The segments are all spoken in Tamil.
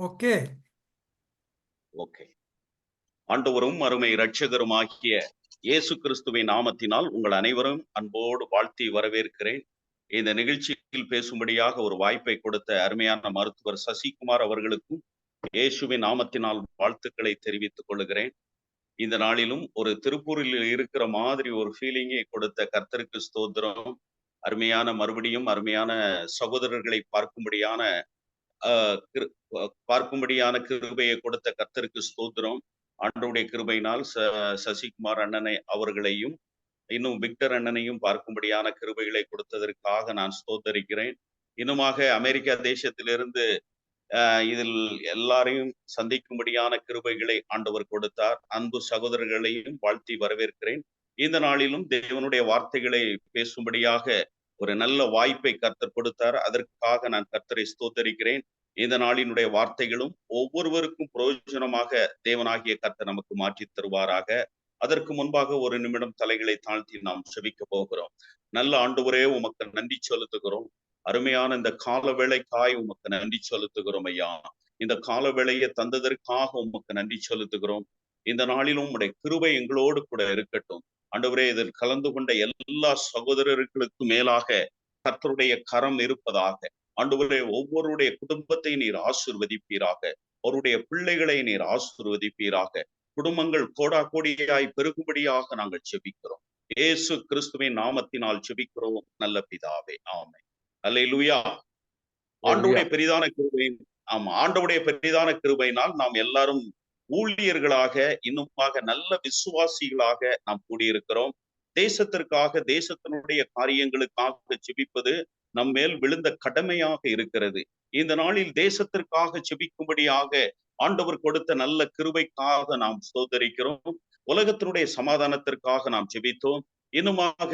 ஓகே. ஓகே. ஆண்டவரும் அருமை இரட்சகருமாகிய இயேசு கிறிஸ்துவின் நாமத்தினால் உங்கள் அனைவரும் அன்போடு வாழ்த்தி வரவேற்கிறேன். இந்த நிகழ்ச்சியில் பேசும்படியாக ஒரு வாய்ப்பை கொடுத்த அருமையான மருத்துவர் சசிகுமார் அவர்களுக்கும் இயேசுவின் நாமத்தினால் வாழ்த்துக்களை தெரிவித்துக் கொள்கிறேன். இந்த நாளிலும் ஒரு திருப்பூரில் இருக்கிற மாதிரி ஒரு ஃபீலிங்கை கொடுத்த கர்த்தருக்கு ஸ்தோத்திரம். அருமையான மறுபடியும் அருமையான சகோதரர்களை பார்க்கும்படியான பார்க்கும்படியான கிருபையை கொடுத்த கர்த்தருக்கு ஸ்தோத்திரம். ஆண்டவருடைய கிருபையினால் ச சசிகுமார் அண்ணனை அவர்களையும் இன்னும் விக்டர் அண்ணனையும் பார்க்கும்படியான கிருபைகளை கொடுத்ததற்காக நான் ஸ்தோத்தரிக்கிறேன். இன்னுமாக அமெரிக்கா தேசத்திலிருந்து ஆஹ் இதில் எல்லாரையும் சந்திக்கும்படியான கிருபைகளை ஆண்டவர் கொடுத்தார். அன்பு சகோதரர்களையும் வாழ்த்தி வரவேற்கிறேன். இந்த நாளிலும் தேவனுடைய வார்த்தைகளை பேசும்படியாக ஒரு நல்ல வாய்ப்பை கர்த்தர் கொடுத்தார். அதற்காக நான் கர்த்தரை ஸ்தோத்தரிக்கிறேன். இந்த நாளினுடைய வார்த்தைகளும் ஒவ்வொருவருக்கும் பிரயோஜனமாக தேவனாகிய கர்த்தர் நமக்கு மாற்றி தருவாராக. அதற்கு முன்பாக ஒரு நிமிடம் தலைகளை தாழ்த்தி நாம் செபிக்க போகிறோம். நல்ல ஆண்டவரே உமக்கு நன்றி செலுத்துகிறோம். அருமையான இந்த கால வேளைக்காய் உமக்கு நன்றி செலுத்துகிறோம் ஐயா. இந்த கால வேளையை தந்ததற்காக உமக்கு நன்றி செலுத்துகிறோம். இந்த நாளிலும் உடைய கிருபை எங்களோடு கூட இருக்கட்டும். ஆண்டவரே இதில் கலந்து கொண்ட எல்லா சகோதரர்களுக்கு மேலாக கர்த்தருடைய கரம் இருப்பதாக ஆண்டவரே ஒவ்வொருடைய குடும்பத்தை நீர் ஆசிர்வதிப்பீராக அவருடைய பிள்ளைகளை நீர் ஆசிர்வதிப்பீராக குடும்பங்கள் கோடா கோடியாய் பெருகும்படியாக நாங்கள் செபிக்கிறோம். இயேசு கிறிஸ்துவின் நாமத்தினால் செபிக்கிறோம். நல்ல பிதாவே ஆமை அல்லேலூயா. ஆண்டவுடைய பெரிதான கிருபை ஆமா ஆண்டவுடைய பெரிதான கிருபையினால் நாம் எல்லாரும் ஊழியர்களாக இன்னுமாக நல்ல விசுவாசிகளாக நாம் கூடியிருக்கிறோம். தேசத்திற்காக தேசத்தினுடைய காரியங்களுக்காக செபிப்பது நம் மேல் விழுந்த கடமையாக இருக்கிறது. இந்த நாளில் தேசத்திற்காக செபிக்கும்படியாக ஆண்டவர் கொடுத்த நல்ல கிருபைக்காக நாம் சோதரிக்கிறோம் உலகத்தினுடைய சமாதானத்திற்காக நாம் ஜெபித்தோம். இன்னுமாக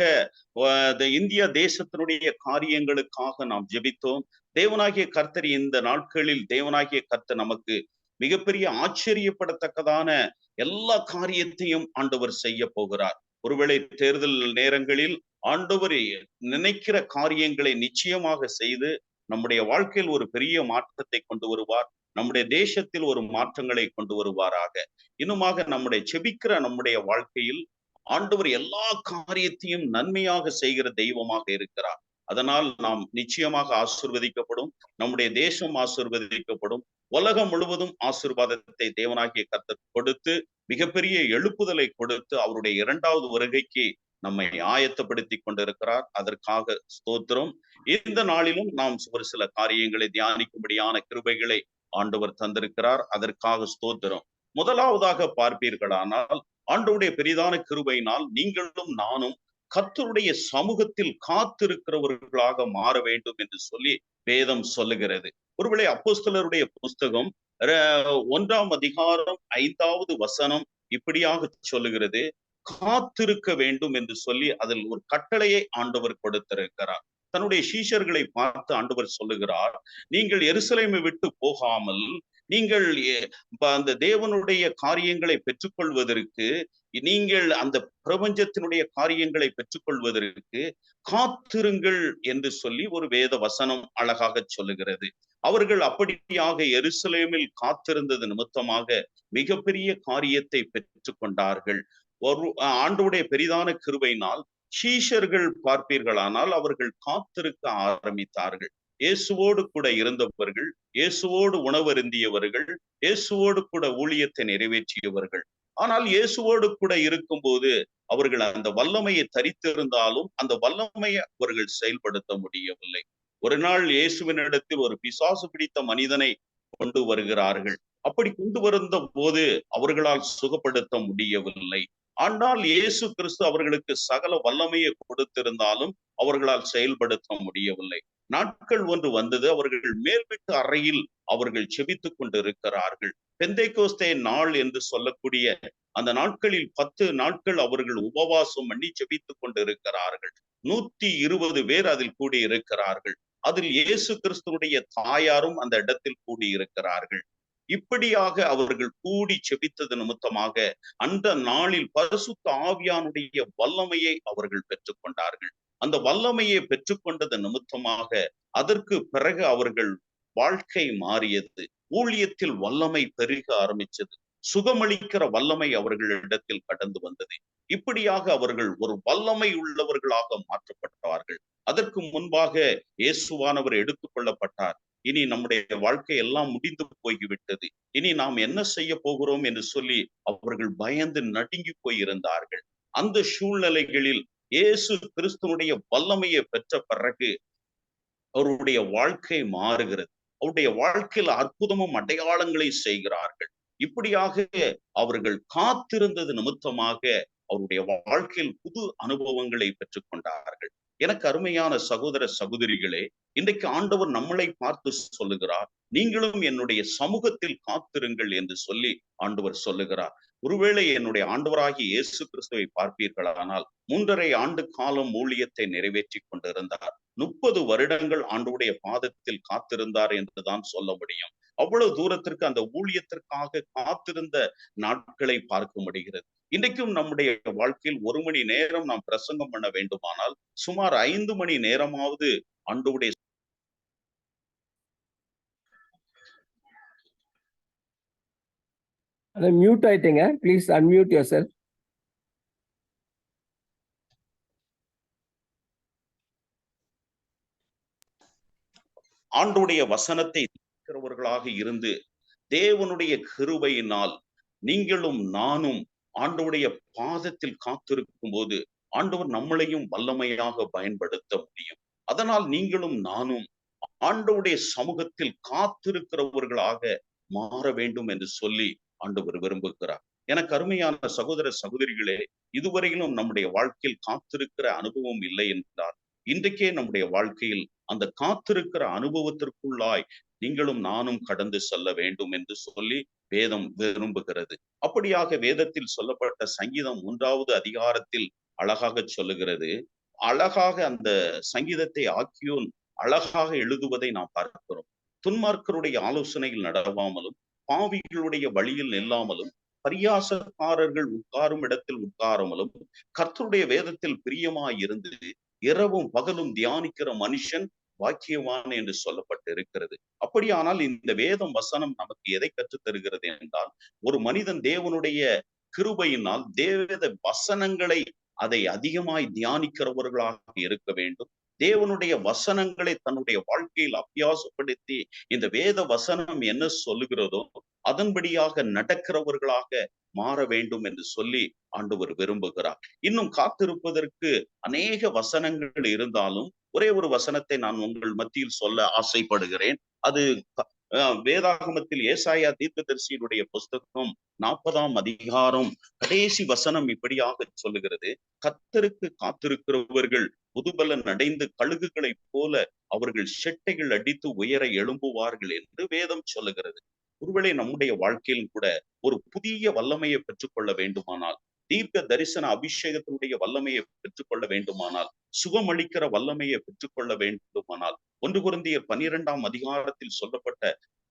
இந்திய தேசத்தினுடைய காரியங்களுக்காக நாம் ஜெபித்தோம். தேவனாகிய கர்த்தர் இந்த நாட்களில் தேவனாகிய கர்த்தர் நமக்கு மிகப்பெரிய ஆச்சரியப்படத்தக்கதான எல்லா காரியத்தையும் ஆண்டவர் செய்ய போகிறார். ஒருவேளை தேர்தல் நேரங்களில் ஆண்டவர் நினைக்கிற காரியங்களை நிச்சயமாக செய்து நம்முடைய வாழ்க்கையில் ஒரு பெரிய மாற்றத்தை கொண்டு வருவார். நம்முடைய தேசத்தில் ஒரு மாற்றங்களை கொண்டு வருவாராக. இன்னுமாக நம்முடைய செபிக்கிற நம்முடைய வாழ்க்கையில் ஆண்டவர் எல்லா காரியத்தையும் நன்மையாக செய்கிற தெய்வமாக இருக்கிறார். அதனால் நாம் நிச்சயமாக ஆசிர்வதிக்கப்படும் நம்முடைய தேசம் ஆசிர்வதிக்கப்படும் உலகம் முழுவதும் ஆசிர்வாதத்தை தேவனாகிய கர்த்தர் கொடுத்து மிகப்பெரிய எழுப்புதலை கொடுத்து அவருடைய இரண்டாவது வருகைக்கு நம்மை ஆயத்தப்படுத்தி கொண்டிருக்கிறார். அதற்காக ஸ்தோத்திரம். இந்த நாளிலும் நாம் ஒரு சில காரியங்களை தியானிக்கும்படியான கிருபைகளை ஆண்டவர் தந்திருக்கிறார். அதற்காக ஸ்தோத்திரம். முதலாவதாக பார்ப்பீர்களானால் ஆண்டவுடைய பெரிதான கிருபையினால் நீங்களும் நானும் கத்தருடைய சமூகத்தில் காத்திருக்கிறவர்களாக மாற வேண்டும் என்று சொல்லி வேதம் சொல்லுகிறது. ஒருவேளை அப்போஸ்தலருடைய புஸ்தகம் ஒன்றாம் அதிகாரம் ஐந்தாவது வசனம் இப்படியாக சொல்லுகிறது. காத்திருக்க வேண்டும் என்று சொல்லி அதில் ஒரு கட்டளையை ஆண்டவர் கொடுத்திருக்கிறார். தன்னுடைய சீஷர்களை பார்த்து ஆண்டவர் சொல்லுகிறார் நீங்கள் எருசலேமை விட்டு போகாமல் நீங்கள் அந்த தேவனுடைய காரியங்களை பெற்றுக்கொள்வதற்கு நீங்கள் அந்த பிரபஞ்சத்தினுடைய காரியங்களை பெற்றுக்கொள்வதற்கு காத்திருங்கள் என்று சொல்லி ஒரு வேத வசனம் அழகாக சொல்லுகிறது. அவர்கள் அப்படியாக எருசலேமில் காத்திருந்தது நிமித்தமாக மிகப்பெரிய காரியத்தை பெற்றுக்கொண்டார்கள். ஒரு ஆண்டோடைய பெரிதான கிருபையினால் சீஷர்கள் பார்ப்பீர்களானால் அவர்கள் காத்திருக்க ஆரம்பித்தார்கள். இயேசுவோடு கூட இருந்தவர்கள் இயேசுவோடு உணவருந்தியவர்கள் இயேசுவோடு கூட ஊழியத்தை நிறைவேற்றியவர்கள். ஆனால் இயேசுவோடு கூட இருக்கும்போது அவர்கள் அந்த வல்லமையை தரித்திருந்தாலும் அந்த வல்லமையை அவர்கள் செயல்படுத்த முடியவில்லை. ஒரு நாள் இயேசுவினிடத்தில் ஒரு பிசாசு பிடித்த மனிதனை கொண்டு வருகிறார்கள். அப்படி கொண்டு வந்த போது அவர்களால் சுகப்படுத்த முடியவில்லை. ஆனால் இயேசு கிறிஸ்து அவர்களுக்கு சகல வல்லமையை கொடுத்திருந்தாலும் அவர்களால் செயல்படுத்த முடியவில்லை. நாட்கள் ஒன்று வந்தது. அவர்கள் மேல்விட்டு அறையில் அவர்கள் செபித்துக் கொண்டிருக்கிறார்கள். பெந்தைக்கோஸ்தே நாள் என்று சொல்லக்கூடிய அந்த நாட்களில் பத்து நாட்கள் அவர்கள் உபவாசம் பண்ணி செபித்துக் கொண்டிருக்கிறார்கள். நூத்தி இருபது பேர் அதில் கூடி இருக்கிறார்கள் அதில் இயேசு கிறிஸ்துவுடைய தாயாரும் அந்த இடத்தில் கூடியிருக்கிறார்கள். இப்படியாக அவர்கள் கூடி செபித்தது நிமித்தமாக அந்த நாளில் பரிசுத்த ஆவியானுடைய வல்லமையை அவர்கள் பெற்றுக்கொண்டார்கள் அந்த வல்லமையை பெற்றுக்கொண்டது நிமித்தமாக அதற்கு பிறகு அவர்கள் வாழ்க்கை மாறியது. ஊழியத்தில் வல்லமை பெருக ஆரம்பிச்சது. சுகமளிக்கிற வல்லமை அவர்களிடத்தில் கடந்து வந்தது. இப்படியாக அவர்கள் ஒரு வல்லமை உள்ளவர்களாக மாற்றப்பட்டார்கள். அதற்கு முன்பாக இயேசுவானவர் எடுத்துக்கொள்ளப்பட்டார் இனி நம்முடைய வாழ்க்கை எல்லாம் முடிந்து போய்விட்டது. இனி நாம் என்ன செய்ய போகிறோம் என்று சொல்லி அவர்கள் பயந்து நடுங்கி போயிருந்தார்கள். அந்த சூழ்நிலைகளில் இயேசு கிறிஸ்துவனுடைய வல்லமையை பெற்ற பிறகு அவருடைய வாழ்க்கை மாறுகிறது. அவருடைய வாழ்க்கையில் அற்புதமும் அடையாளங்களை செய்கிறார்கள். இப்படியாக அவர்கள் காத்திருந்தது நிமித்தமாக அவருடைய வாழ்க்கையில் புது அனுபவங்களை பெற்றுக்கொண்டார்கள் எனக்கு அருமையான சகோதர சகோதரிகளே இன்றைக்கு ஆண்டவர் நம்மளை பார்த்து சொல்லுகிறார். நீங்களும் என்னுடைய சமூகத்தில் காத்திருங்கள் என்று சொல்லி ஆண்டவர் சொல்லுகிறார். ஒருவேளை என்னுடைய ஆண்டவராகி இயேசு கிறிஸ்துவை பார்ப்பீர்களானால் மூன்றரை ஆண்டு காலம் ஊழியத்தை நிறைவேற்றி கொண்டிருந்தார். முப்பது வருடங்கள் ஆண்டுடைய பாதத்தில் காத்திருந்தார் என்றுதான் சொல்ல முடியும். அவ்வளவு தூரத்திற்கு அந்த ஊழியத்திற்காக காத்திருந்த நாட்களை பார்க்க முடிகிறது. இன்றைக்கும் நம்முடைய வாழ்க்கையில் ஒரு மணி நேரம் நாம் பிரசங்கம் பண்ண வேண்டுமானால் சுமார் ஐந்து மணி நேரமாவது அதை மியூட் ஆயிட்டீங்க. ப்ளீஸ் அன்மியூட் யோர் செல்ஃப் ஆண்டுடைய வசனத்தை இருக்கிறவர்களாக இருந்து தேவனுடைய கிருபையினால் நீங்களும் நானும் ஆண்டவுடைய பாதத்தில் காத்திருக்கும் போது ஆண்டவர் நம்மளையும் வல்லமையாக பயன்படுத்த முடியும். அதனால் நீங்களும் நானும் ஆண்டவுடைய சமூகத்தில் காத்திருக்கிறவர்களாக மாற வேண்டும் என்று சொல்லி ஆண்டவர் விரும்புகிறார். எனக்கு அருமையான சகோதர சகோதரிகளே இதுவரையிலும் நம்முடைய வாழ்க்கையில் காத்திருக்கிற அனுபவம் இல்லை என்றார் இன்றைக்கே நம்முடைய வாழ்க்கையில் அந்த காத்திருக்கிற அனுபவத்திற்குள்ளாய் நீங்களும் நானும் கடந்து செல்ல வேண்டும் என்று சொல்லி வேதம் விரும்புகிறது. அப்படியாக வேதத்தில் சொல்லப்பட்ட சங்கீதம் மூன்றாவது அதிகாரத்தில் அழகாக சொல்லுகிறது. அழகாக அந்த சங்கீதத்தை ஆக்கியோன் அழகாக எழுதுவதை நாம் பார்க்கிறோம். துன்மார்க்கருடைய ஆலோசனையில் நடவாமலும் பாவிகளுடைய வழியில் நில்லாமலும் பரியாசக்காரர்கள் உட்காரும் இடத்தில் உட்காராமலும் கர்த்தருடைய வேதத்தில் பிரியமாயிருந்து இரவும் பகலும் தியானிக்கிற மனுஷன் பாக்கியவான் என்று சொல்லப்பட்டு இருக்கிறது அப்படியானால் இந்த வேதம் வசனம் நமக்கு எதை கற்றுத் தருகிறது என்றால் ஒரு மனிதன் தேவனுடைய கிருபையினால் தேவத வசனங்களை அதை அதிகமாய் தியானிக்கிறவர்களாக இருக்க வேண்டும். தேவனுடைய வசனங்களை தன்னுடைய வாழ்க்கையில் அபியாசப்படுத்தி இந்த வேத வசனம் என்ன சொல்லுகிறதோ அதன்படியாக நடக்கிறவர்களாக மாற வேண்டும் என்று சொல்லி ஆண்டவர் விரும்புகிறார். இன்னும் காத்திருப்பதற்கு அநேக வசனங்கள் இருந்தாலும் ஒரே ஒரு வசனத்தை நான் உங்கள் மத்தியில் சொல்ல ஆசைப்படுகிறேன். அது வேதாகமத்தில் ஏசாயா தீர்க்கதரிசியினுடைய புஸ்தகம் நாற்பதாம் அதிகாரம் கடைசி வசனம் இப்படியாக சொல்லுகிறது. கத்தருக்கு காத்திருக்கிறவர்கள் புதுபலன் அடைந்து கழுகுகளைப் போல அவர்கள் செட்டைகள் அடித்து உயர எழும்புவார்கள் என்று வேதம் சொல்லுகிறது. ஒருவேளை நம்முடைய வாழ்க்கையிலும் கூட ஒரு புதிய வல்லமையை பெற்றுக்கொள்ள வேண்டுமானால் தீர்க்க தரிசன அபிஷேகத்தினுடைய வல்லமையை பெற்றுக்கொள்ள வேண்டுமானால் சுகமளிக்கிற வல்லமையை பெற்றுக்கொள்ள வேண்டுமானால் ஒன்று குருந்தியர் பனிரெண்டாம் அதிகாரத்தில் சொல்லப்பட்ட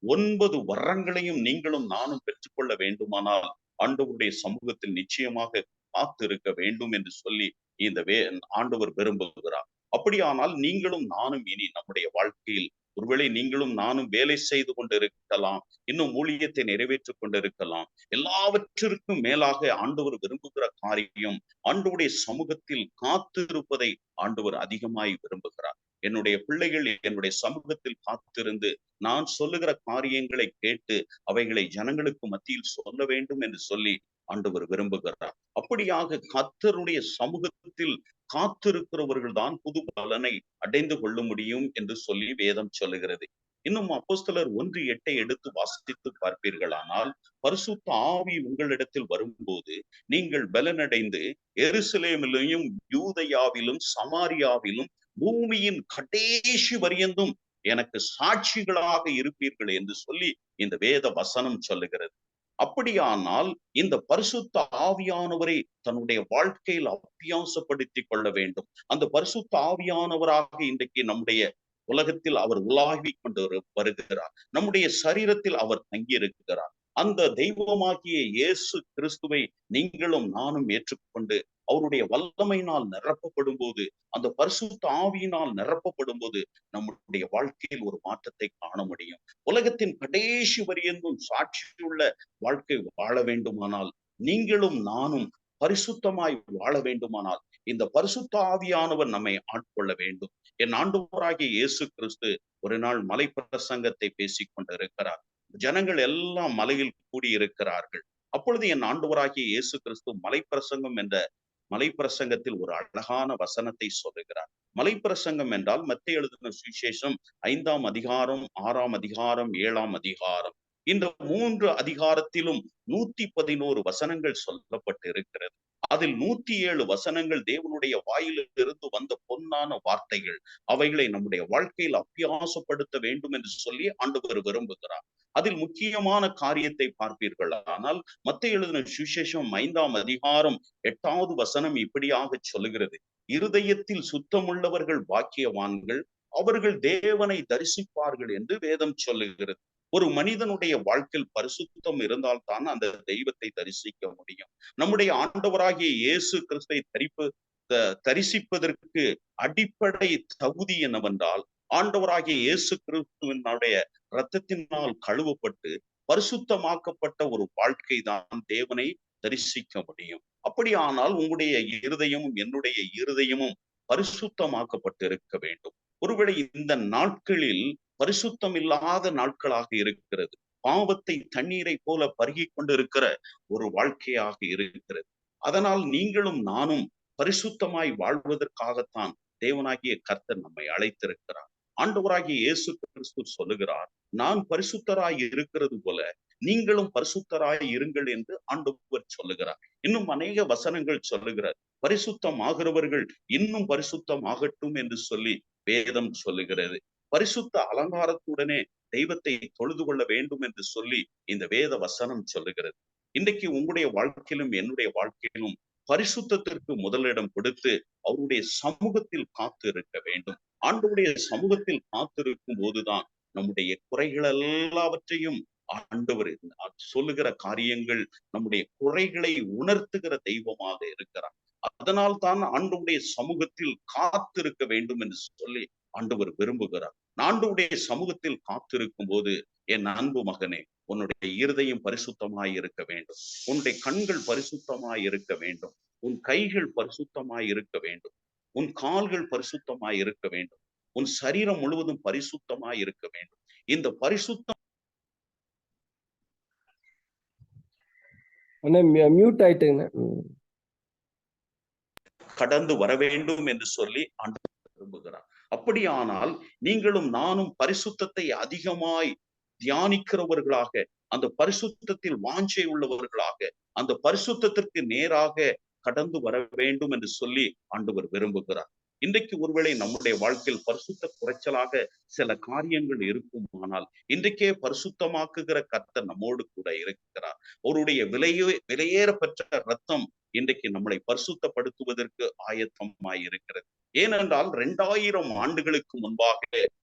ஒன்பது வரங்களையும் நீங்களும் நானும் பெற்றுக்கொள்ள வேண்டுமானால் ஆண்டவருடைய சமூகத்தில் நிச்சயமாக காத்திருக்க வேண்டும் என்று சொல்லி இந்த வே ஆண்டவர் விரும்புகிறார். அப்படியானால் நீங்களும் நானும் இனி நம்முடைய வாழ்க்கையில் ஒருவேளை நீங்களும் நானும் வேலை செய்து கொண்டிருக்கலாம். இன்னும் ஊழியத்தை நிறைவேற்றிக் கொண்டிருக்கலாம். எல்லாவற்றிற்கும் மேலாக ஆண்டவர் விரும்புகிற காரியம் ஆண்டவருடைய சமூகத்தில் காத்திருப்பதை ஆண்டவர் அதிகமாய் விரும்புகிறார். என்னுடைய பிள்ளைகள் என்னுடைய சமூகத்தில் காத்திருந்து நான் சொல்லுகிற காரியங்களை கேட்டு அவைகளை ஜனங்களுக்கு மத்தியில் சொல்ல வேண்டும் என்று சொல்லி ஆண்டவர் விரும்புகிறார். அப்படியாக கத்தருடைய சமூகத்தில் காத்திருக்கிறவர்கள் தான் புது பலனை அடைந்து கொள்ள முடியும் என்று சொல்லி வேதம் சொல்லுகிறது. இன்னும் அப்போஸ்தலர் ஒன்று எட்டை எடுத்து வாசித்து பார்ப்பீர்களானால் பரிசுத்த ஆவி உங்களிடத்தில் வரும்போது நீங்கள் பலனடைந்து எருசலேமிலையும் யூதையாவிலும் சமாரியாவிலும் பூமியின் கடைசி வரியந்தும் எனக்கு சாட்சிகளாக இருப்பீர்கள் என்று சொல்லி இந்த வேத வசனம் சொல்லுகிறது. அப்படியானால் இந்த பரிசுத்த ஆவியானவரை தன்னுடைய வாழ்க்கையில் அபியாசப்படுத்தி கொள்ள வேண்டும். அந்த பரிசுத்த ஆவியானவராக இன்றைக்கு நம்முடைய உலகத்தில் அவர் உலாவி கொண்டு வருகிறார். நம்முடைய சரீரத்தில் அவர் தங்கியிருக்கிறார். அந்த தெய்வமாகிய இயேசு கிறிஸ்துவை நீங்களும் நானும் ஏற்றுக்கொண்டு அவருடைய வல்லமையினால் நிரப்பப்படும் போது அந்த பரிசுத்த ஆவியினால் நிரப்பப்படும் போது நம்முடைய வாழ்க்கையில் ஒரு மாற்றத்தை காண முடியும். உலகத்தின் கடைசி வரியந்தும் சாட்சியுள்ள வாழ்க்கை வாழ வேண்டுமானால் நீங்களும் நானும் பரிசுத்தமாய் வாழ வேண்டுமானால் இந்த பரிசுத்த ஆவியானவர் நம்மை ஆட்கொள்ள வேண்டும். என் ஆண்டவராகிய இயேசு கிறிஸ்து ஒரு நாள் மலை பிரசங்கத்தை பேசிக் கொண்டிருக்கிறார். ஜனங்கள் எல்லாம் மலையில் கூடியிருக்கிறார்கள். அப்பொழுது என் ஆண்டவராகிய இயேசு கிறிஸ்து மலை பிரசங்கம் என்ற மலைப்பிரசங்கத்தில் ஒரு அழகான வசனத்தை சொல்லுகிறார். மலைப்பிரசங்கம் என்றால் மத்திய எழுதின சுவிசேஷம் ஐந்தாம் அதிகாரம் ஆறாம் அதிகாரம் ஏழாம் அதிகாரம். இந்த மூன்று அதிகாரத்திலும் நூத்தி பதினோரு வசனங்கள் சொல்லப்பட்டு இருக்கிறது அதில் நூத்தி ஏழு வசனங்கள் தேவனுடைய வாயிலிருந்து வந்த பொன்னான வார்த்தைகள். அவைகளை நம்முடைய வாழ்க்கையில் அபியாசப்படுத்த வேண்டும் என்று சொல்லி ஆண்டவர் விரும்புகிறார். அதில் முக்கியமான காரியத்தை பார்ப்பீர்கள். ஆனால் மத்திய எழுதின சுசேஷம் ஐந்தாம் அதிகாரம் எட்டாவது வசனம் இப்படியாக சொல்லுகிறது. இருதயத்தில் சுத்தமுள்ளவர்கள் பாக்கியவான்கள் அவர்கள் தேவனை தரிசிப்பார்கள் என்று வேதம் சொல்லுகிறது. ஒரு மனிதனுடைய வாழ்க்கையில் பரிசுத்தம் இருந்தால்தான் அந்த தெய்வத்தை தரிசிக்க முடியும். நம்முடைய ஆண்டவராகிய இயேசு கிறிஸ்தை தரிப்பு தரிசிப்பதற்கு அடிப்படை தகுதி என்னவென்றால் ஆண்டவராகிய இயேசு கிறிஸ்துவனுடைய இரத்தத்தினால் கழுவப்பட்டு பரிசுத்தமாக்கப்பட்ட ஒரு வாழ்க்கை தான் தேவனை தரிசிக்க முடியும். அப்படியானால் உங்களுடைய இருதயமும் என்னுடைய இருதயமும் பரிசுத்தமாக்கப்பட்டு இருக்க வேண்டும். ஒருவேளை இந்த நாட்களில் பரிசுத்தம் இல்லாத நாட்களாக இருக்கிறது. பாவத்தை தண்ணீரை போல பருகி கொண்டிருக்கிற ஒரு வாழ்க்கையாக இருக்கிறது. அதனால் நீங்களும் நானும் பரிசுத்தமாய் வாழ்வதற்காகத்தான் தேவனாகிய கர்த்தர் நம்மை அழைத்திருக்கிறார். ஆண்டவராகிய இயேசு கிறிஸ்து சொல்லுகிறார் நான் பரிசுத்தராய் இருக்கிறது போல நீங்களும் பரிசுத்தராய் இருங்கள் என்று ஆண்டவர் சொல்லுகிறார். இன்னும் அநேக வசனங்கள் சொல்லுகிறார். பரிசுத்தம் ஆகிறவர்கள் இன்னும் பரிசுத்தம் ஆகட்டும் என்று சொல்லி வேதம் சொல்லுகிறது. பரிசுத்த அலங்காரத்துடனே தெய்வத்தை தொழுது கொள்ள வேண்டும் என்று சொல்லி இந்த வேத வசனம் சொல்லுகிறது. இன்றைக்கு உங்களுடைய வாழ்க்கையிலும் என்னுடைய வாழ்க்கையிலும் பரிசுத்தத்திற்கு முதலிடம் கொடுத்து அவருடைய சமூகத்தில் காத்து இருக்க வேண்டும். ஆண்டவுடைய சமூகத்தில் காத்திருக்கும் போதுதான் நம்முடைய குறைகள் எல்லாவற்றையும் ஆண்டவர் சொல்லுகிற காரியங்கள் நம்முடைய குறைகளை உணர்த்துகிற தெய்வமாக இருக்கிறார். அதனால் தான் ஆண்டவுடைய சமூகத்தில் காத்திருக்க வேண்டும் என்று சொல்லி ஆண்டவர் விரும்புகிறார். ஆண்டவருடைய சமூகத்தில் காத்திருக்கும் போது என் அன்பு மகனே உன்னுடைய இருதயம் பரிசுத்தமாய் இருக்க வேண்டும். உன்னுடைய கண்கள் பரிசுத்தமாய் இருக்க வேண்டும். உன் கைகள் பரிசுத்தமாய் இருக்க வேண்டும். உன் கால்கள் பரிசுத்தமாய் இருக்க வேண்டும். உன் சரீரம் முழுவதும் பரிசுத்தமாய் இருக்க வேண்டும். இந்த பரிசுத்தம் மியூட் ஆயிட்டுங்க. கடந்து வர வேண்டும் என்று சொல்லி ஆண்டவர் விரும்புகிறார். அப்படியானால் நீங்களும் நானும் பரிசுத்தத்தை அதிகமாய் தியானிக்கிறவர்களாக அந்த பரிசுத்தத்தில் வாஞ்சை உள்ளவர்களாக அந்த பரிசுத்தத்திற்கு நேராக கடந்து வர வேண்டும் என்று சொல்லி ஆண்டவர் விரும்புகிறார். இன்றைக்கு ஒருவேளை நம்முடைய வாழ்க்கையில் பரிசுத்த குறைச்சலாக சில காரியங்கள் இருக்குமானால் இன்றைக்கே பரிசுத்தமாக்குகிற கர்த்தர் நம்மோடு கூட இருக்கிறார். அவருடைய விலையே விலையேற பெற்ற ரத்தம் இன்றைக்கு நம்மளை பரிசுத்தப்படுத்துவதற்கு ஆயத்தமாயிருக்கிறது ஏனென்றால் இரண்டாயிரம் ஆண்டுகளுக்கு முன்பாக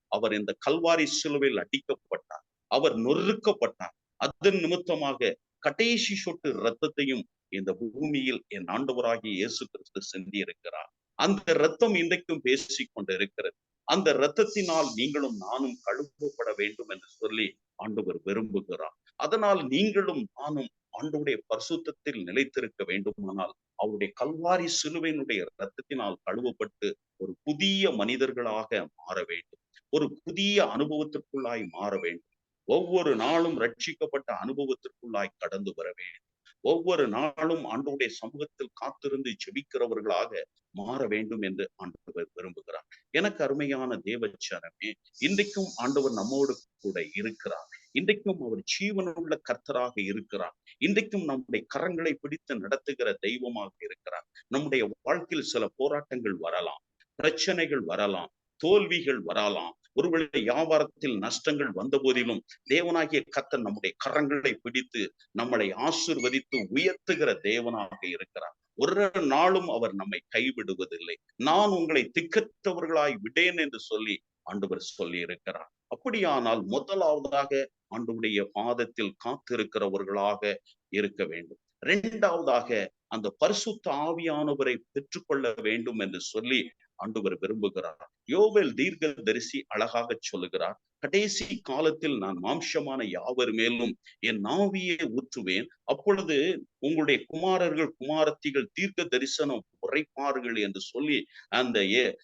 அவர் இந்த கல்வாரி சிலுவையில் அடிக்கப்பட்டார். அவர் நொறுக்கப்பட்டார். அதன் நிமித்தமாக கடைசி சொட்டு ரத்தத்தையும் இந்த பூமியில் என் ஆண்டவராகிய இயேசு கிறிஸ்து சிந்தி இருக்கிறார் அந்த ரத்தம் இன்றைக்கும் பேசிக் கொண்டிருக்கிறது அந்த ரத்தத்தினால் நீங்களும் நானும் கழுவப்பட வேண்டும் என்று சொல்லி ஆண்டவர் விரும்புகிறார். அதனால் நீங்களும் நானும் ஆண்டவுடைய பரிசுத்தத்தில் நிலைத்திருக்க வேண்டுமானால் அவருடைய கல்வாரி சிலுவையினுடைய ரத்தத்தினால் கழுவப்பட்டு ஒரு புதிய மனிதர்களாக மாற வேண்டும். ஒரு புதிய அனுபவத்திற்குள்ளாய் மாற வேண்டும். ஒவ்வொரு நாளும் ரட்சிக்கப்பட்ட அனுபவத்திற்குள்ளாய் கடந்து வர வேண்டும். ஒவ்வொரு நாளும் ஆண்டவருடைய சமூகத்தில் காத்திருந்து ஜெபிக்கிறவர்களாக மாற வேண்டும் என்று ஆண்டவர் விரும்புகிறார். எனக்கு அருமையான தேவச்சரமே இன்றைக்கும் ஆண்டவர் நம்மோடு கூட இருக்கிறார். இன்றைக்கும் அவர் ஜீவனுள்ள கர்த்தராக இருக்கிறார். இன்றைக்கும் நம்முடைய கரங்களை பிடித்து நடத்துகிற தெய்வமாக இருக்கிறார். நம்முடைய வாழ்க்கையில் சில போராட்டங்கள் வரலாம் பிரச்சனைகள் வரலாம் தோல்விகள் வரலாம். ஒருவேளை வியாபாரத்தில் நஷ்டங்கள் வந்த போதிலும் தேவனாகிய கத்தர் நம்முடைய கரங்களை பிடித்து நம்மளை ஆசிர்வதித்து உயர்த்துகிற தேவனாக இருக்கிறார். ஒரு நாளும் அவர் நம்மை கைவிடுவதில்லை. நான் உங்களை திக்கற்றவர்களாய் விடேன் என்று சொல்லி ஆண்டவர் சொல்லி இருக்கிறார் அப்படியானால் முதலாவதாக ஆண்டவுடைய பாதத்தில் காத்திருக்கிறவர்களாக இருக்க வேண்டும். இரண்டாவதாக அந்த பரிசுத்த ஆவியானவரை பெற்றுக்கொள்ள வேண்டும் என்று சொல்லி ஆண்டவர் விரும்புகிறார். யோவேல் தீர்க்க தரிசி அழகாக சொல்லுகிறார் கடைசி காலத்தில் நான் மாம்சமான யாவர் மேலும் என் நாவியை ஊற்றுவேன். அப்பொழுது உங்களுடைய குமாரர்கள் குமாரத்திகள் தீர்க்க தரிசனம் உரைப்பார்கள் என்று சொல்லி அந்த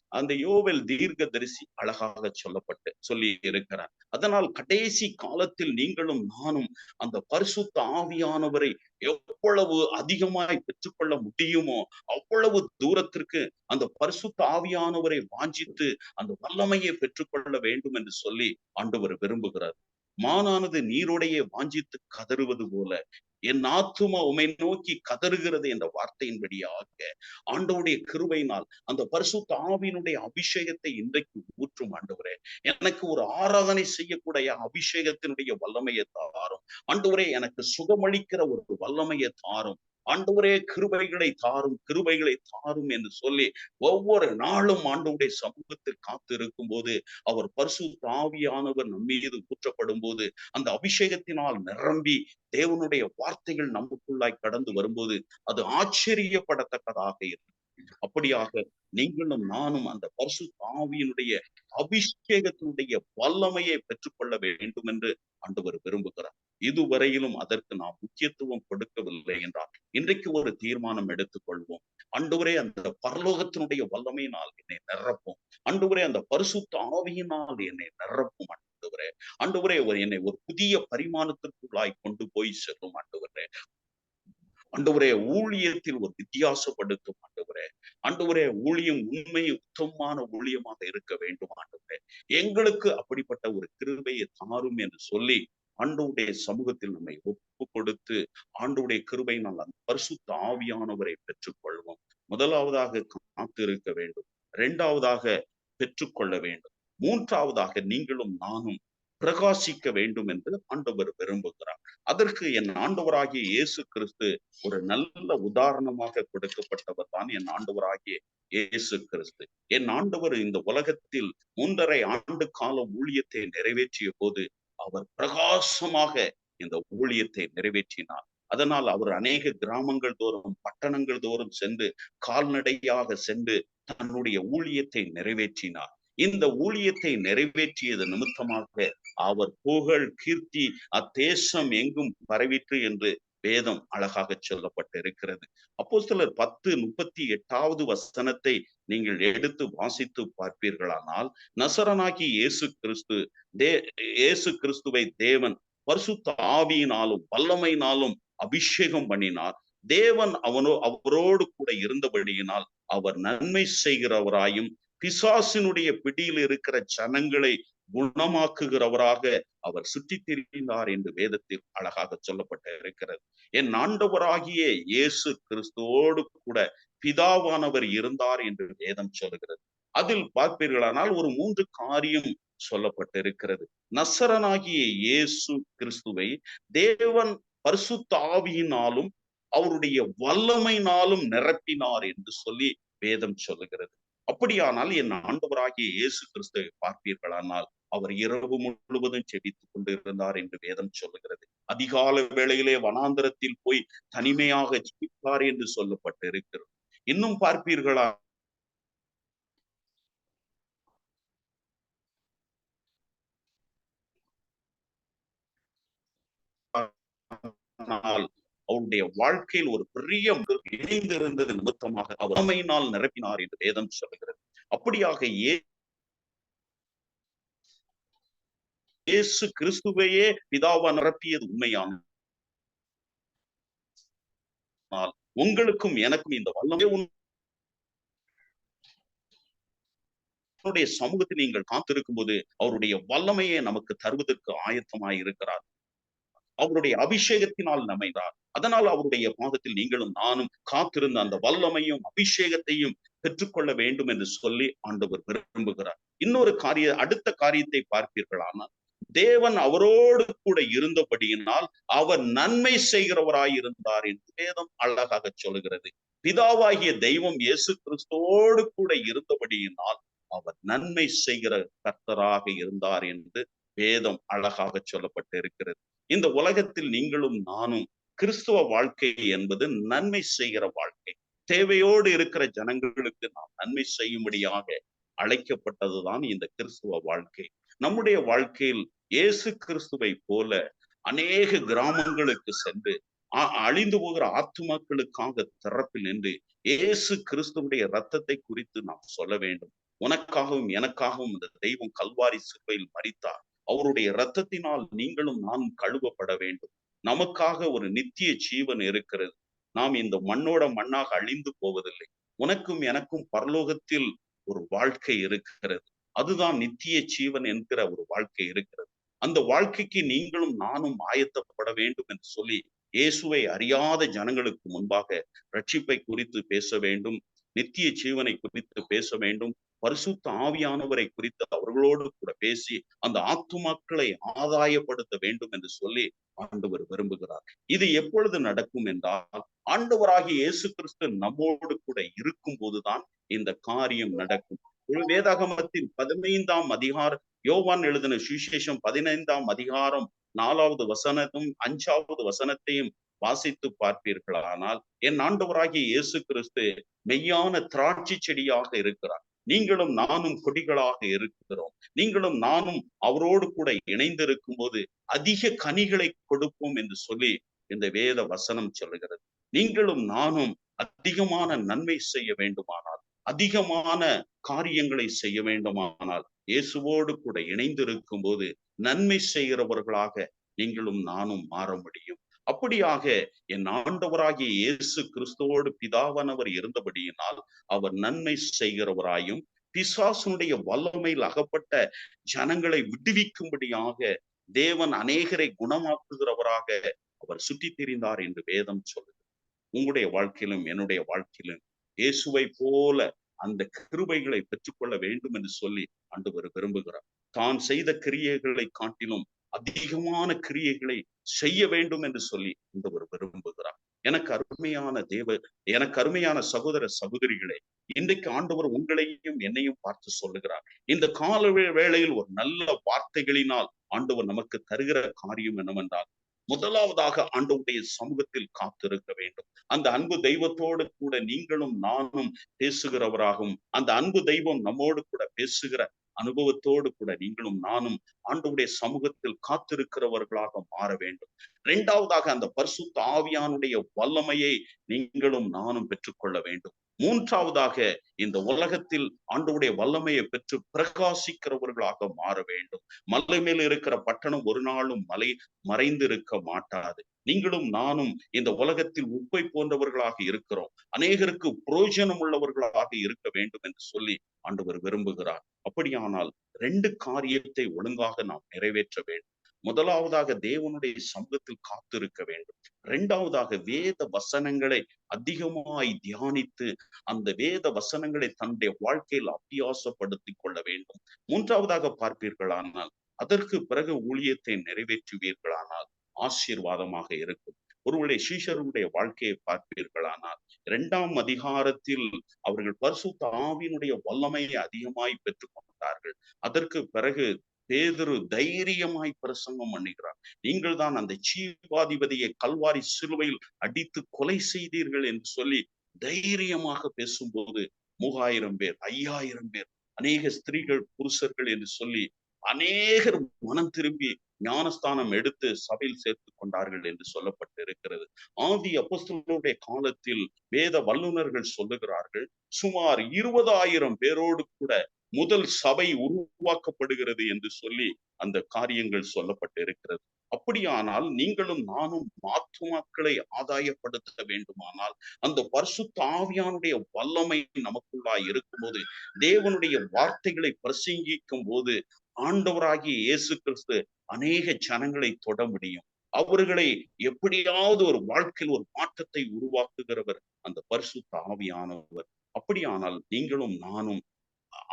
அந்த யோவல் தீர்க்க தரிசி அழகாக சொல்லப்பட்டு சொல்லி இருக்கிறார் அதனால் கடைசி காலத்தில் நீங்களும் நானும் அந்த பரிசுத்த ஆவியானவரை எவ்வளவு அதிகமாய் பெற்றுக்கொள்ள முடியுமோ அவ்வளவு தூரத்திற்கு அந்த பரிசுத்த ஆவியானவரை வாஞ்சித்து அந்த வல்லமையை பெற்றுக்கொள்ள வேண்டும் என்று சொல்லி ஆண்டவர் விரும்புகிறார். மானானது நீரோடையே வாஞ்சித்து கதறுவது போல என் ஆத்துமா உமை நோக்கி கதறுகிறது என்ற வார்த்தையின்படியாக ஆண்டவுடைய கிருபையினால் அந்த பரிசுத்த ஆவியினுடைய அபிஷேகத்தை இன்றைக்கு ஊற்றும் ஆண்டவரே. எனக்கு ஒரு ஆராதனை செய்யக்கூடிய அபிஷேகத்தினுடைய வல்லமையை தாரும். ஆண்டவரே எனக்கு சுகமளிக்கிற ஒரு வல்லமையை தாரும். ஆண்டவரே கிருபைகளை தாரும் கிருபைகளை தாரும் என்று சொல்லி ஒவ்வொரு நாளும் ஆண்டவருடைய சமூகத்தில் காத்து இருக்கும் போது அவர் பரிசு தாவியானவர் நம்மீது ஊற்றப்படும் போது அந்த அபிஷேகத்தினால் நிரம்பி தேவனுடைய வார்த்தைகள் நமக்குள்ளாய் கடந்து வரும்போது அது ஆச்சரியப்படத்தக்கதாக இருக்கும். அப்படியாக நீங்களும் நானும் அந்த பரிசு தாவியினுடைய அபிஷேகத்தினுடைய வல்லமையை பெற்றுக்கொள்ள வேண்டும் என்று ஆண்டவர் விரும்புகிறார். இதுவரையிலும் அதற்கு நாம் முக்கியத்துவம் கொடுக்கவில்லை என்றால் இன்றைக்கு ஒரு தீர்மானம் எடுத்துக்கொள்வோம். அன்றுவரே அந்த பரலோகத்தினுடைய வல்லமையினால் என்னை நிரப்பும். அன்றுவரே அந்த பரிசுத்த ஆவியினால் என்னை நிரப்பும் ஆண்டவரே ஆண்டவரே ஒரு என்னை ஒரு புதிய பரிமாணத்திற்குள்ளாய் கொண்டு போய் செல்லும் ஆண்டவரே ஆண்டவரே ஊழியத்தில் ஒரு வித்தியாசப்படுத்தும் ஆண்டவரே ஆண்டவரே ஊழியம் உண்மை உத்தமமான ஊழியமாக இருக்க வேண்டும் ஆண்டவரே எங்களுக்கு அப்படிப்பட்ட ஒரு கிருபையை தாரும் என்று சொல்லி ஆண்டவுடைய சமூகத்தில் நம்மை ஒப்பு கொடுத்து ஆண்டவுடைய கிருபையினால் அந்த பரிசுத்த ஆவியானவரை பெற்றுக்கொள்வோம். முதலாவதாக காத்து இருக்க வேண்டும். இரண்டாவதாக பெற்றுக்கொள்ள வேண்டும். மூன்றாவதாக நீங்களும் நானும் பிரகாசிக்க வேண்டும் என்று ஆண்டவர் விரும்புகிறார். அதற்கு என் ஆண்டவராகிய இயேசு கிறிஸ்து ஒரு நல்ல உதாரணமாக கொடுக்கப்பட்டவர் தான் என் ஆண்டவராகிய இயேசு கிறிஸ்து. என் ஆண்டவர் இந்த உலகத்தில் மூன்றரை ஆண்டு காலம் ஊழியத்தை நிறைவேற்றிய போது அவர் பிரகாசமாக இந்த ஊழியத்தை நிறைவேற்றினார். அதனால் அவர் அநேக கிராமங்கள் தோறும் பட்டணங்கள் தோறும் சென்று கால்நடையாக சென்று தன்னுடைய ஊழியத்தை நிறைவேற்றினார். இந்த ஊழியத்தை நிறைவேற்றியது நிமித்தமாக அவர் புகழ் கீர்த்தி அத்தேசம் எங்கும் பரவிற்று என்று வேதம் அழகாக சொல்லப்பட்டிருக்கிறது. அப்போ சிலர் பத்து முப்பத்தி எட்டாவது வசனத்தை நீங்கள் எடுத்து வாசித்து பார்ப்பீர்களானால் நசரனாகி இயேசு கிறிஸ்து தே இயேசு கிறிஸ்துவை தேவன் பரிசுத்த ஆவியினாலும் வல்லமையினாலும் அபிஷேகம் பண்ணினார். தேவன் அவனோ அவரோடு கூட இருந்தபடியினால் அவர் நன்மை செய்கிறவராயும் பிசாசினுடைய பிடியில் இருக்கிற ஜனங்களை குணமாக்குகிறவராக அவர் சுற்றி திரிந்தார் என்று வேதத்தில் அழகாக சொல்லப்பட்டு இருக்கிறது என் ஆண்டவராகிய இயேசு கிறிஸ்துவோடு கூட பிதாவானவர் இருந்தார் என்று வேதம் சொல்கிறது. அதில் பார்ப்பீர்களானால் ஒரு மூன்று காரியம் சொல்லப்பட்டிருக்கிறது. நசரனாகிய இயேசு கிறிஸ்துவை தேவன் பரிசுத்த ஆவியினாலும் அவருடைய வல்லமையினாலும் நிரப்பினார் என்று சொல்லி வேதம் சொல்லுகிறது. அப்படியானால் என் ஆண்டவராகிய இயேசு கிறிஸ்துவை பார்ப்பீர்களானால் அவர் இரவு முழுவதும் செபித்துக் கொண்டிருந்தார் என்று வேதம் சொல்லுகிறது. அதிகால வேளையிலே வனாந்தரத்தில் போய் தனிமையாக ஜெபித்தார் என்று சொல்லப்பட்டிருக்கிறது. இன்னும் பார்ப்பீர்களா? ஆனால் அவருடைய வாழ்க்கையில் ஒரு பெரிய இணைந்திருந்தது நிமித்தமாக அவர் அமையினால் நிரப்பினார் என்று வேதம் சொல்லுகிறது. அப்படியாக ஏ இயேசு கிறிஸ்துவையே பிதாவா நிரப்பியது உண்மையான உங்களுக்கும் எனக்கும் இந்த வல்லமே உன்னுடைய சமூகத்தில் நீங்கள் காத்திருக்கும் போது அவருடைய வல்லமையை நமக்கு தருவதற்கு ஆயத்தமாய் இருக்கிறார். அவருடைய அபிஷேகத்தினால் நமைந்தார். அதனால் அவருடைய பாதத்தில் நீங்களும் நானும் காத்திருந்த அந்த வல்லமையும் அபிஷேகத்தையும் பெற்றுக்கொள்ள வேண்டும் என்று சொல்லி ஆண்டவர் விரும்புகிறார். இன்னொரு காரிய அடுத்த காரியத்தை பார்ப்பீர்களானால் தேவன் அவரோடு கூட இருந்தபடியினால் அவர் நன்மை செய்கிறவராய் இருந்தார் என்று வேதம் அழகாக சொல்கிறது பிதாவாகிய தெய்வம் இயேசு கிறிஸ்துவோடு கூட இருந்தபடியினால் அவர் நன்மை செய்கிற கர்த்தராக இருந்தார் என்று வேதம் அழகாக சொல்லப்பட்டு இருக்கிறது இந்த உலகத்தில் நீங்களும் நானும் கிறிஸ்துவ வாழ்க்கை என்பது நன்மை செய்கிற வாழ்க்கை. தேவையோடு இருக்கிற ஜனங்களுக்கு நாம் நன்மை செய்யும்படியாக அழைக்கப்பட்டதுதான் இந்த கிறிஸ்துவ வாழ்க்கை. நம்முடைய வாழ்க்கையில் இயேசு கிறிஸ்துவை போல அநேக கிராமங்களுக்கு சென்று அழிந்து போகிற ஆத்துமாக்களுக்காக திறப்பில் நின்று இயேசு கிறிஸ்துவுடைய ரத்தத்தை குறித்து நாம் சொல்ல வேண்டும். உனக்காகவும் எனக்காகவும் இந்த தெய்வம் கல்வாரி சிறுவையில் மறித்தார் அவருடைய இரத்தத்தினால் நீங்களும் நானும் கழுவப்பட வேண்டும். நமக்காக ஒரு நித்திய ஜீவன் இருக்கிறது. நாம் இந்த மண்ணோட மண்ணாக அழிந்து போவதில்லை. உனக்கும் எனக்கும் பரலோகத்தில் ஒரு வாழ்க்கை இருக்கிறது. அதுதான் நித்திய ஜீவன் என்கிற ஒரு வாழ்க்கை இருக்கிறது. அந்த வாழ்க்கைக்கு நீங்களும் நானும் ஆயத்தப்பட வேண்டும் என்று சொல்லி இயேசுவை அறியாத ஜனங்களுக்கு முன்பாக ரட்சிப்பை குறித்து பேச வேண்டும் நித்திய ஜீவனை குறித்து பேச வேண்டும் பரிசுத்த ஆவியானவரை குறித்து அவர்களோடு கூட பேசி அந்த ஆத்துமாக்களை ஆதாயப்படுத்த வேண்டும் என்று சொல்லி ஆண்டவர் விரும்புகிறார். இது எப்பொழுது நடக்கும் என்றால் ஆண்டவராகிய இயேசு கிறிஸ்து நம்மோடு கூட இருக்கும் போதுதான் இந்த காரியம் நடக்கும். வேதாகமத்தின் பதினைந்தாம் அதிகாரம் யோவான் எழுதின சுவிசேஷம் பதினைந்தாம் அதிகாரம் நாலாவது வசனத்தும் அஞ்சாவது வசனத்தையும் வாசித்து பார்ப்பீர்களானால் என் ஆண்டவராகிய இயேசு கிறிஸ்து மெய்யான திராட்சை செடியாக இருக்கிறார். நீங்களும் நானும் கொடிகளாக இருக்கிறோம். நீங்களும் நானும் அவரோடு கூட இணைந்திருக்கும் போது அதிக கனிகளை கொடுப்போம் என்று சொல்லி இந்த வேத வசனம் சொல்லுகிறது நீங்களும் நானும் அதிகமான நன்மை செய்ய வேண்டுமானால் அதிகமான காரியங்களை செய்ய வேண்டுமானால் இயேசுவோடு கூட இணைந்திருக்கும் போது நன்மை செய்கிறவர்களாக நீங்களும் நானும் மாற முடியும். அப்படியாக என் ஆண்டவராகிய இயேசு கிறிஸ்துவோடு பிதாவானவர் இருந்தபடியினால் அவர் நன்மை செய்கிறவராயும் பிசாசுனுடைய வல்லமையில் அகப்பட்ட ஜனங்களை விடுவிக்கும்படியாக தேவன் அநேகரை குணமாக்குகிறவராக அவர் சுற்றி திரிந்தார் என்று வேதம் சொல்லுது. உங்களுடைய வாழ்க்கையிலும் என்னுடைய வாழ்க்கையிலும் இயேசுவை போல அந்த கிருபைகளை பெற்றுக்கொள்ள வேண்டும் என்று சொல்லி ஆண்டவர் விரும்புகிறார். தான் செய்த கிரியைகளை காட்டிலும் அதிகமான கிரியைகளை செய்ய வேண்டும் என்று சொல்லி ஆண்டவர் விரும்புகிறார். எனக்கு அருமையான தேவ எனக்கு அருமையான சகோதர சகோதரிகளே இன்றைக்கு ஆண்டவர் உங்களையும் என்னையும் பார்த்து சொல்லுகிறார். இந்த கால வேளையில் ஒரு நல்ல வார்த்தைகளினால் ஆண்டவர் நமக்கு தருகிற காரியம் என்னவென்றால் முதலாவதாக ஆண்டவுடைய சமூகத்தில் காத்திருக்க வேண்டும். அந்த அன்பு தெய்வத்தோடு கூட நீங்களும் நானும் பேசுகிறவராகவும் அந்த அன்பு தெய்வம் நம்மோடு கூட பேசுகிற அனுபவத்தோடு கூட நீங்களும் நானும் ஆண்டவுடைய சமூகத்தில் காத்திருக்கிறவர்களாக மாற வேண்டும். இரண்டாவதாக அந்த பரிசுத்த ஆவியானுடைய வல்லமையை நீங்களும் நானும் பெற்றுக்கொள்ள வேண்டும். மூன்றாவதாக இந்த உலகத்தில் ஆண்டவுடைய வல்லமையை பெற்று பிரகாசிக்கிறவர்களாக மாற வேண்டும். மலை மேல் இருக்கிற பட்டணம் ஒரு நாளும் மலை மறைந்திருக்க மாட்டாது. நீங்களும் நானும் இந்த உலகத்தில் உப்பை போன்றவர்களாக இருக்கிறோம். அநேகருக்கு புரோஜனம் உள்ளவர்களாக இருக்க வேண்டும் என்று சொல்லி ஆண்டவர் விரும்புகிறார். அப்படியானால் ரெண்டு காரியத்தை ஒழுங்காக நாம் நிறைவேற்ற வேண்டும். முதலாவதாக தேவனுடைய சமூகத்தில் காத்திருக்க வேண்டும். இரண்டாவதாக வேத வசனங்களை அதிகமாய் தியானித்து அந்த வேத வசனங்களை தன்னுடைய வாழ்க்கையில் அபியாசப்படுத்திக் கொள்ள வேண்டும். மூன்றாவதாக பார்ப்பீர்களானால் அதற்கு பிறகு ஊழியத்தை நிறைவேற்றுவீர்களானால் ஆசீர்வாதமாக இருக்கும். ஒருவருடைய சீஷருடைய வாழ்க்கையை பார்ப்பீர்களானால் இரண்டாம் அதிகாரத்தில் அவர்கள் பரிசுத்த ஆவியினுடைய வல்லமையை அதிகமாய் பெற்றுக் கொண்டார்கள். அதற்கு பிறகு பேதுரு தைரியமாய் பிரசங்கம் பண்ணுகிறார். நீங்கள் தான் அந்த சீவாதிபதியை கல்வாரி சிலுவையில் அடித்து கொலை செய்தீர்கள் என்று சொல்லி தைரியமாக பேசும்போது மூவாயிரம் பேர் ஐயாயிரம் பேர் அநேக ஸ்திரீகள் புருஷர்கள் என்று சொல்லி அநேகர் மனம் திரும்பி ஞானஸ்தானம் எடுத்து சபையில் சேர்த்து கொண்டார்கள் என்று சொல்லப்பட்டு இருக்கிறது ஆதி அப்போஸ்தலருடைய காலத்தில் வேத வல்லுநர்கள் சொல்லுகிறார்கள் சுமார் இருபதாயிரம் பேரோடு கூட முதல் சபை உருவாக்கப்படுகிறது என்று சொல்லி அந்த காரியங்கள் சொல்லப்பட்டு இருக்கிறது அப்படியானால் நீங்களும் நானும் மாத்துமாக்களை ஆதாயப்படுத்த வேண்டுமானால் அந்த பரிசுத்த ஆவியானுடைய வல்லமை நமக்குள்ளாய் இருக்கும்போது தேவனுடைய வார்த்தைகளை பிரசங்கிக்கும் போது ஆண்டவராகிய இயேசு கிறிஸ்து அநேக ஜனங்களை தொட முடியும். அவர்களை எப்படியாவது ஒரு வாழ்க்கையில் ஒரு மாற்றத்தை உருவாக்குகிறவர் அந்த பரிசுத்த ஆவியானவர். அப்படியானால் நீங்களும் நானும்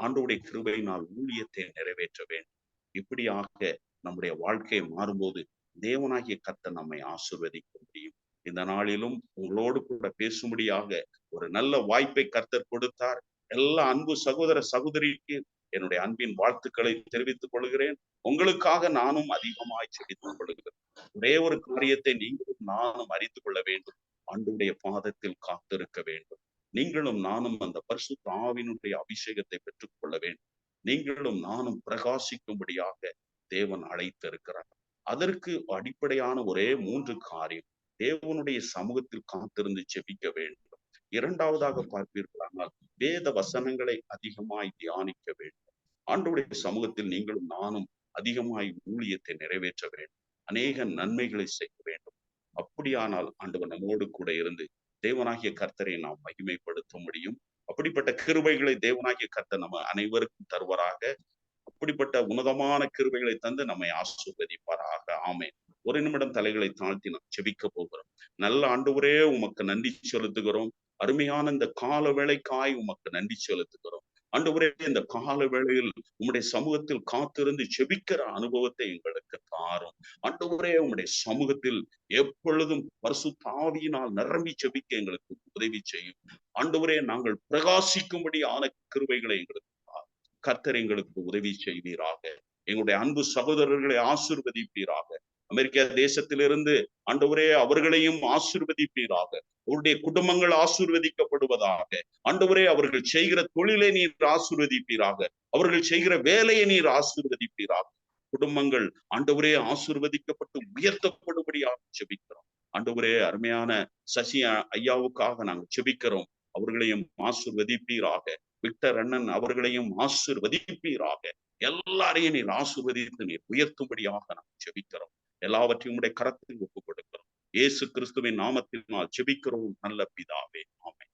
ஆண்டோடைய கிருபையினால் ஊழியத்தை நிறைவேற்ற வேண்டும். இப்படியாக நம்முடைய வாழ்க்கை மாறும்போது தேவனாகிய கத்த நம்மை ஆசிர்வதிக்க முடியும். இந்த நாளிலும் உங்களோடு கூட பேசும்படியாக ஒரு நல்ல வாய்ப்பை கர்த்தர் கொடுத்தார். எல்லா அன்பு சகோதர சகோதரிக்கு என்னுடைய அன்பின் வாழ்த்துக்களை தெரிவித்துக் கொள்கிறேன். உங்களுக்காக நானும் அதிகமாய் செடித்துக் கொள்கிறேன். ஒரே ஒரு காரியத்தை நீங்களும் நானும் அறிந்து கொள்ள வேண்டும். ஆண்டுடைய பாதத்தில் காத்திருக்க வேண்டும். நீங்களும் நானும் அந்த பரிசுத்த ஆவினுடைய அபிஷேகத்தை பெற்றுக் கொள்ள வேண்டும் நீங்களும் நானும் பிரகாசிக்கும்படியாக தேவன் அழைத்திருக்கிறார். அதற்கு அடிப்படையான ஒரே மூன்று காரியம் தேவனுடைய சமூகத்தில் காத்திருந்து செபிக்க வேண்டும். இரண்டாவதாக பார்ப்பீர்களானால் வேத வசனங்களை அதிகமாய் தியானிக்க வேண்டும். ஆண்டுடைய சமூகத்தில் நீங்களும் நானும் அதிகமாய் ஊழியத்தை நிறைவேற்ற வேண்டும். அநேக நன்மைகளை செய்ய வேண்டும். அப்படியானால் ஆண்டவர் நம்மோடு கூட இருந்து தேவனாகிய கர்த்தரை நாம் மகிமைப்படுத்த முடியும் அப்படிப்பட்ட கிருபைகளை தேவனாகிய கர்த்தர் நம்ம அனைவருக்கும் தருவராக. அப்படிப்பட்ட உன்னதமான கிருபைகளை தந்து நம்மை ஆசீர்வதிப்பாராக. ஆமே ஒரு நிமிடம் தலைகளை தாழ்த்தி நாம் செபிக்க போகிறோம். நல்ல ஆண்டவரே உமக்கு நன்றி செலுத்துகிறோம். அருமையான இந்த கால வேளைக்காய் உமக்கு நன்றி செலுத்துகிறோம். ஆண்டவரே இந்த கால வேளையில் உம்முடைய சமூகத்தில் காத்திருந்து செபிக்கிற அனுபவத்தை எங்களுக்கு தாரும். ஆண்டவரே உம்முடைய சமூகத்தில் எப்பொழுதும் பரிசு தாவியினால் நிரம்பி செபிக்க எங்களுக்கு உதவி செய்யும். ஆண்டவரே நாங்கள் பிரகாசிக்கும்படியான கிருவைகளை எங்களுக்கு கர்த்தர் எங்களுக்கு உதவி செய்வீராக. எங்களுடைய அன்பு சகோதரர்களை ஆசிர்வதிப்பீராக. அமெரிக்க தேசத்திலிருந்து ஆண்டவரே அவர்களையும் ஆசிர்வதிப்பீராக. அவருடைய குடும்பங்கள் ஆசிர்வதிக்கப்படுவதாக. ஆண்டவரே அவர்கள் செய்கிற தொழிலை நீர் ஆசிர்வதிப்பீராக. அவர்கள் செய்கிற வேலையை நீர் ஆசிர்வதிப்பீராக. குடும்பங்கள் ஆண்டவரே ஆசிர்வதிக்கப்பட்டு உயர்த்தப்படும்படியாக செபிக்கிறோம் ஆண்டவரே அருமையான சசி ஐயாவுக்காக நாங்கள் செபிக்கிறோம் அவர்களையும் ஆசிர்வதிப்பீராக. விக்டர் அண்ணன் அவர்களையும் ஆசிர்வதிப்பீராக. எல்லாரையும் நீர் ஆசிர்வதித்து நீர் உயர்த்தும்படியாக நாங்கள் செபிக்கிறோம் எல்லாவற்றையும் உடைய கரத்தில் ஒப்புக் கொடுக்கிறோம் இயேசு கிறிஸ்துவின் நாமத்தில் நான் செபிக்கிறோம் நல்ல பிதாவே. ஆமை